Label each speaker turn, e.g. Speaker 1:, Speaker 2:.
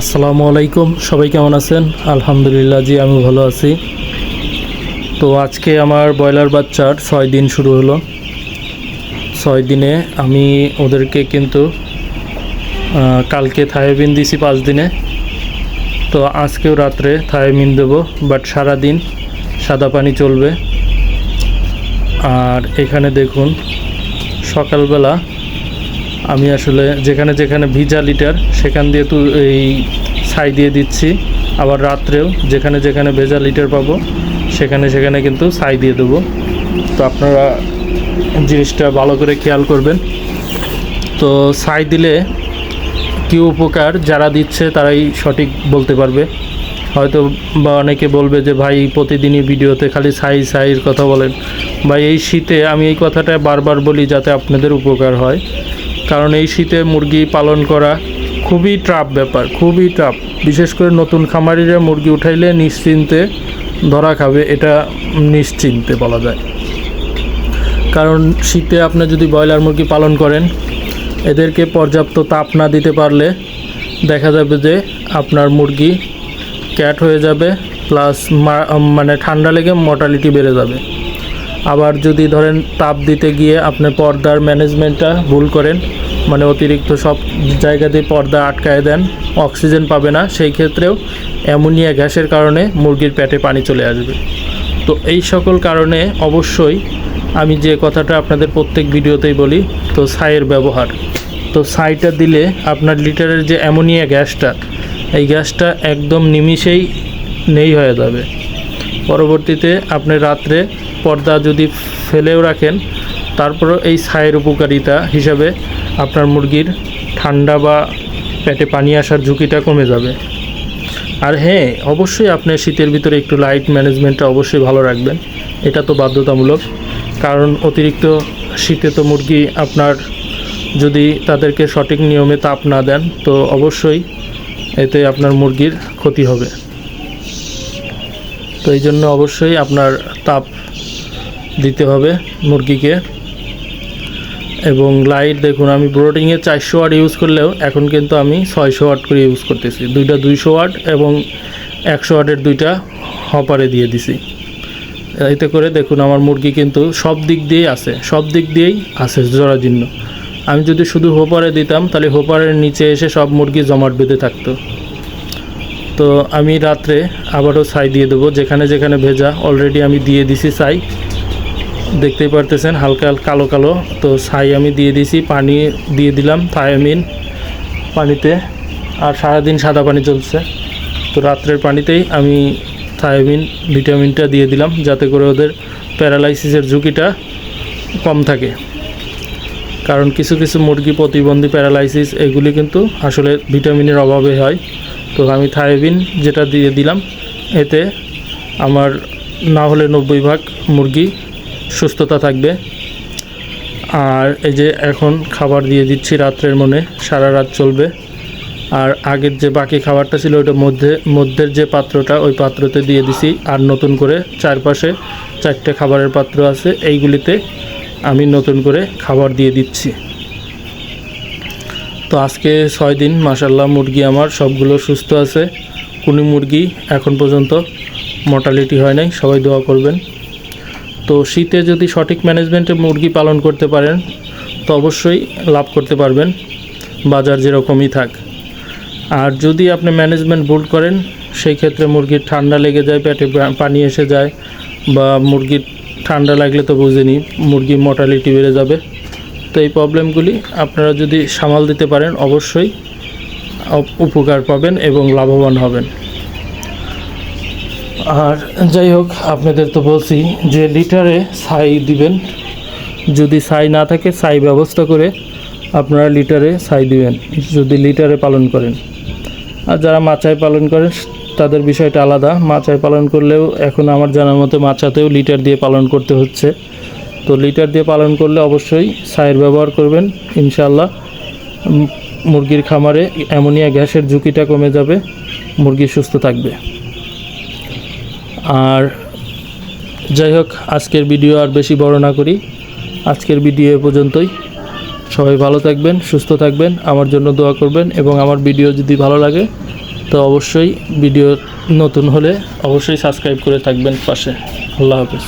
Speaker 1: আসসালামু আলাইকুম। সবাই কেমন আছেন? আলহামদুলিল্লাহ জি, আমি ভালো আছি। তো আজকে আমার ব্রয়লার বাচ্চার ছয় দিন শুরু হলো। ছয় দিনে আমি ওদেরকে কিন্তু কালকে থায়োবিন দিছি পাঁচ দিনে। তো আজকেও রাত্রে থায়োবিন দেবো, বাট সারা দিন সাদা পানি চলবে। আর এখানে দেখুন, সকালবেলা আমি আসলে যেখানে যেখানে ভিজা লিটার, সেখান দিয়ে তো এই ছাই দিয়ে দিচ্ছি। আবার রাত্রেও যেখানে যেখানে ভেজা লিটার পাবো, সেখানে সেখানে কিন্তু ছাই দিয়ে দেবো। তো আপনারা জিনিসটা ভালো করে খেয়াল করবেন। তো ছাই দিলে কী উপকার? যারা দিচ্ছে তারাই সঠিক বলতে পারবে। হয়তো বা অনেকে বলবে যে, ভাই, প্রতিদিনই ভিডিওতে খালি ছাই, ছাইয়ের কথা বলেন। ভাই, এই শীতে আমি এই কথাটা বারবার বলি যাতে আপনাদের উপকার হয়। কারণ এই শীতে মুরগি পালন করা খুবই ট্রাপ ব্যাপার, খুবই ট্রাপ বিশেষ করে নতুন খামারিরা মুরগি উঠাইলে নিশ্চিন্তে ধরা খাবে, এটা নিশ্চিন্তে বলা যায়। কারণ শীতে আপনি যদি ব্রয়লার মুরগি পালন করেন, এদেরকে পর্যাপ্ত তাপ না দিতে পারলে দেখা যাবে যে আপনার মুরগি ক্যাট হয়ে যাবে প্লাস মানে ঠান্ডা লেগে মর্টালিটি বেড়ে যাবে। আবার যদি ধরেন তাপ দিতে গিয়ে আপনি পর্দার ম্যানেজমেন্টটা ভুল করেন মানে অতিরিক্ত সব জায়গাতে পর্দা আটকায় দেন, অক্সিজেন পাবে না, সেই ক্ষেত্রেও অ্যামোনিয়া গ্যাসের কারণে মুরগির পেটে পানি চলে আসবে। তো এই সকল কারণে অবশ্যই আমি যে কথাটা আপনাদের প্রত্যেক ভিডিওতেই বলি, তো ছাইয়ের ব্যবহার। তো ছাইটা দিলে আপনার লিটারের যে অ্যামোনিয়া গ্যাসটা, এই গ্যাসটা একদম নিমিষেই নেই হয়ে যাবে। পরবর্তীতে আপনি রাত্রে পর্দা যদি ফেলেও রাখেন, তারপরেও এই ছায়ের উপকারিতা হিসাবে আপনার মুরগির ঠান্ডা বা পেটে পানি আসার ঝুঁকিটা কমে যাবে। আর হ্যাঁ অবশ্যই আপনি শীতের ভিতরে একটু লাইট ম্যানেজমেন্টটা অবশ্যই ভালো রাখবেন। এটা তো বাধ্যতামূলক। কারণ অতিরিক্ত শীতে তো মুরগি আপনার যদি তাদেরকে সঠিক নিয়মে তাপ না দেন, তো অবশ্যই এতে আপনার মুরগির ক্ষতি হবে। তো এই জন্য অবশ্যই আপনার তাপ দিতে হবে মুরগিকে। এবং লাইট দেখুন, আমি ব্রোডিংয়ে চারশো ওয়াট ইউজ করলেও এখন কিন্তু আমি ছয়শো ওয়াট করে ইউজ করতেছি। দুইটা দুইশো ওয়াট এবং একশো ওয়াটের দুইটা হপারে দিয়ে দিছি। এতে করে দেখুন, আমার মুরগি কিন্তু সব দিক দিয়েই আছে, সব দিক দিয়েই আছে জরাজীর্ণ। আমি যদি শুধু হোপারে দিতাম, তাহলে হোপারের নিচে এসে সব মুরগি জমাট বেঁধে থাকতো। তো আমি রাত্রে আবারও ছাই দিয়ে দেবো, যেখানে যেখানে ভেজা অলরেডি আমি দিয়ে দিছি ছাই। দেখতেই পারতেছেন, হালকা কালো কালো। তো ছাই আমি দিয়ে দিছি পানি দিয়ে দিলাম, থায়ামিন পানিতে। আর সারাদিন সাদা পানি চলছে। তো রাত্রের পানিতেই আমি থায়ামিন, ভিটামিনটা দিয়ে দিলাম, যাতে করে ওদের প্যারালাইসিসের ঝুঁকিটা কম থাকে। কারণ কিছু কিছু মুরগি প্রতিবন্ধী প্যারালাইসিস, এগুলি কিন্তু আসলে ভিটামিনের অভাবে হয়। তো আমি থায়াবিন যেটা দিয়ে দিলাম, এতে আমার না হলে নব্বই ভাগ মুরগি সুস্থতা থাকবে। আর এই যে এখন খাবার দিয়ে দিচ্ছি রাত্রের মনে, সারা রাত চলবে। আর আগের যে বাকি খাবারটা ছিল ওইটা মধ্যে, মধ্যের যে পাত্রটা, ওই পাত্রতে দিয়ে দিছি। আর নতুন করে চারপাশে চারটে খাবারের পাত্র আছে, এইগুলিতে আমি নতুন করে খাবার দিয়ে দিচ্ছি। তো আজকে ছয় দিন মাসাল্লাহ মুরগি আমার সবগুলো সুস্থ আছে। কোনো মুরগি এখন পর্যন্ত মর্টালিটি হয় নাই, সবাই দোয়া করবেন। তো শীতে যদি সঠিক ম্যানেজমেন্টে মুরগি পালন করতে পারেন, তো অবশ্যই লাভ করতে পারবেন, বাজার যেরকমই থাক। আর যদি আপনি ম্যানেজমেন্ট ভুল করেন সেই ক্ষেত্রে মুরগির ঠান্ডা লেগে যায়, পেটে পানি এসে যায়, বা মুরগির ঠান্ডা লাগলে তো বুঝেনি মুরগির মর্টালিটি বেড়ে যাবে। তো এই প্রবলেমগুলি আপনারা যদি সামাল দিতে পারেন, অবশ্যই উপকার পাবেন এবং লাভবান হবেন। আর যাই হোক, আপনাদের তো বলছি যে লিটারে ছাই দিবেন। যদি ছাই না থাকে, ছাই ব্যবস্থা করে আপনারা লিটারে ছাই দিবেন, যদি লিটারে পালন করেন। আর যারা মাচায় পালন করেন, তাদের বিষয়টা আলাদা। মাচায় পালন করলেও এখন আমার জানার মতো মাচাতেও লিটার দিয়ে পালন করতে হচ্ছে। তো লিটার দিয়ে পালন করলে অবশ্যই ছাইয়ের ব্যবহার করবেন ইনশাল্লাহ মুরগির খামারে অ্যামোনিয়া গ্যাসের ঝুঁকিটা কমে যাবে, মুরগি সুস্থ থাকবে। আর যাই হোক, আজকের ভিডিও আর বেশি বড় না করি। আজকের ভিডিও এ পর্যন্তই। সবাই ভালো থাকবেন, সুস্থ থাকবেন, আমার জন্য দোয়া করবেন এবং আমার ভিডিও যদি ভালো লাগে, তো অবশ্যই ভিডিও নতুন হলে অবশ্যই সাবস্ক্রাইব করে থাকবেন পাশে। আল্লাহ হাফিজ।